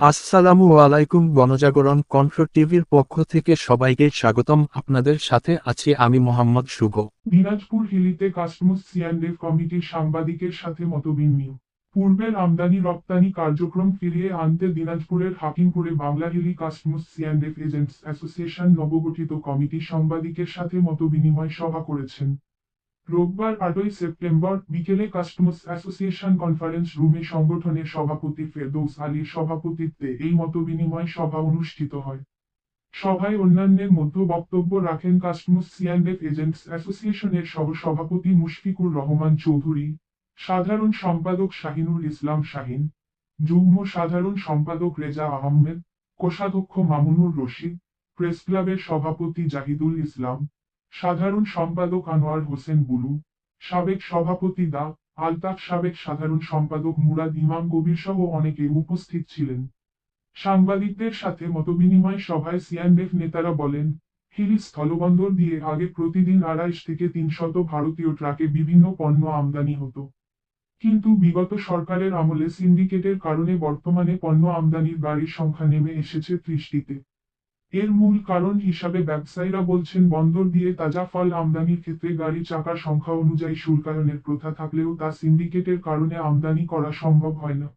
আসসালামু আলাইকুম গণজাগরণ কণ্ঠ টিভির পক্ষ থেকে সবাইকে স্বাগতম। আপনাদের সাথে আছি আমি মোহাম্মদ শুভ। দিনাজপুর হিলিতে কাস্টমস সিয়ান্ডেভ কমিটির সাংবাদিকের সাথে মতবিনিময়। পূর্বের আমদানি রপ্তানি কার্যক্রম ফিরিয়ে আনতে দিনাজপুরের হাকিমপুরে Bangla Hili customs C and F agents association নবগঠিত কমিটি সাংবাদিকের সাথে মতবিনিময় সভা করেছেন। রোববার আটই সেপ্টেম্বর বিকেলে কাস্টমস অ্যাসোসিয়েশন কনফারেন্স রুমে সংগঠনের সভাপতি ফেরদৌস আলীর সভাপতিত্বে এই মতবিনিময় সভা অনুষ্ঠিত হয়। সভায় অন্যান্যের মধ্যে বক্তব্য রাখেন কাস্টমস সিয়ান্ডেফ এজেন্টস অ্যাসোসিয়েশনের সহ সভাপতি মুশফিকুর রহমান চৌধুরী, সাধারণ সম্পাদক শাহিনুর ইসলাম শাহিন, যুগ্ম সাধারণ সম্পাদক রেজা আহমেদ, কোষাধ্যক্ষ মামুনুর রশিদ প্রেস ক্লাবের সভাপতি জাহিদুল ইসলাম সাধারণ সম্পাদক আনোয়ার হোসেন বুলু, সাবেক সভাপতি দা, আলতাফ সাবেক সাধারণ সম্পাদক মুরাদ ইমাম কবির সহ অনেকে উপস্থিত ছিলেন। সাংবাদিকদের সাথে মতবিনিময় সভায় সিয়ানডেফ নেতারা বলেন, হিলি স্থলবন্দর দিয়ে আগে প্রতিদিন আড়াইশ থেকে তিনশত ভারতীয় ট্রাকে বিভিন্ন পণ্য আমদানি হতো। কিন্তু বিগত সরকারের আমলে সিন্ডিকেটের কারণে বর্তমানে পণ্য আমদানির গাড়ির সংখ্যা নেমে এসেছে ত্রিশটিতে। এর মূল কারণ হিসাবে ব্যবসায়ীরা বলছেন, বন্দর দিয়ে তাজা ফল আমদানির ক্ষেত্রে গাড়ি চাকার সংখ্যা অনুযায়ী শুল্কায়নের প্রথা থাকলেও তা সিন্ডিকেটের কারণে আমদানি করা সম্ভব হয় না।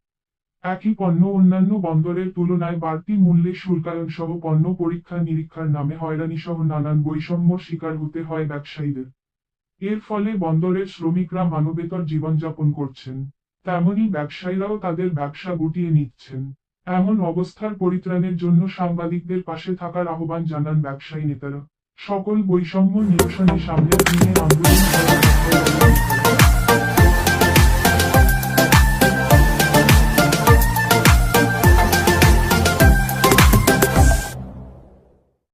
একই পণ্য অন্যান্য বন্দরের তুলনায় বাড়তি মূল্যে শুল্কায়ন সহ পণ্য পরীক্ষা নিরীক্ষার নামে হয়রানি সহ নানান বৈষম্যর শিকার হতে হয় ব্যবসায়ীদের। এর ফলে বন্দরের শ্রমিকরা মানবেতর জীবনযাপন করছেন। তেমনি ব্যবসায়ীরাও তাদের ব্যবসা গুটিয়ে নিচ্ছেন। এমন অবস্থার পরিত্রাণের জন্য সাংবাদিকদের পাশে থাকার আহ্বান জানান ব্যবসায়ী নেতারা। সকল বৈষম্য নিরসনে সামনের দিনে আন্দোলন